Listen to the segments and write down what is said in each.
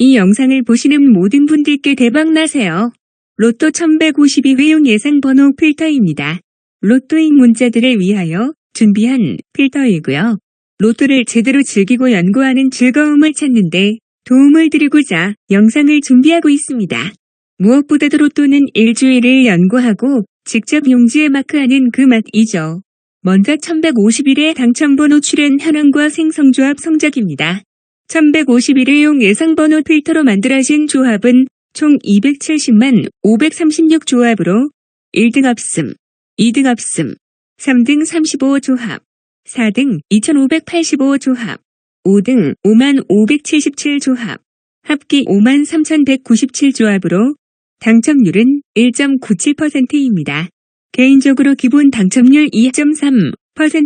이 영상을 보시는 모든 분들께 대박나세요. 로또 1152 회용 예상 번호 필터입니다. 로또인 문자들을 위하여 준비한 필터이고요. 로또를 제대로 즐기고 연구하는 즐거움을 찾는데 도움을 드리고자 영상을 준비하고 있습니다. 무엇보다도 로또는 일주일을 연구하고 직접 용지에 마크하는 그 맛이죠. 먼저 1151의 당첨번호 출현 현황과 생성조합 성적입니다. 1151회용 예상번호 필터로 만들어진 조합은 총 270만 536조합으로 1등 없음, 2등 없음, 3등 35조합, 4등 2585조합, 5등 5만 577조합, 합기 5만 3197조합으로 당첨률은 1.97%입니다. 개인적으로 기본 당첨률 2.3%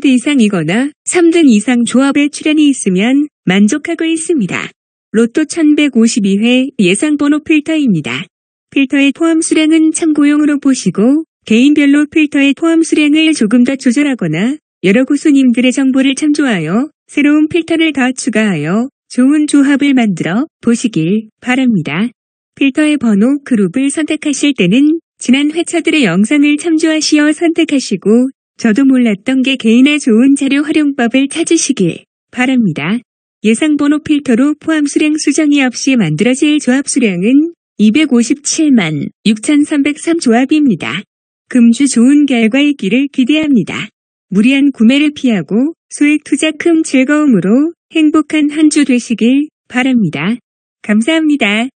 이상이거나 3등 이상 조합에 출연이 있으면 만족하고 있습니다. 로또 1152회 예상번호 필터입니다. 필터의 포함 수량은 참고용으로 보시고 개인별로 필터의 포함 수량을 조금 더 조절하거나 여러 고수님들의 정보를 참조하여 새로운 필터를 더 추가하여 좋은 조합을 만들어 보시길 바랍니다. 필터의 번호 그룹을 선택하실 때는 지난 회차들의 영상을 참조하시어 선택하시고 저도 몰랐던 게 개인의 좋은 자료 활용법을 찾으시길 바랍니다. 예상 번호 필터로 포함 수량 수정이 없이 만들어질 조합 수량은 257만 6,303 조합입니다. 금주 좋은 결과 있기를 기대합니다. 무리한 구매를 피하고 소액 투자 큰 즐거움으로 행복한 한 주 되시길 바랍니다. 감사합니다.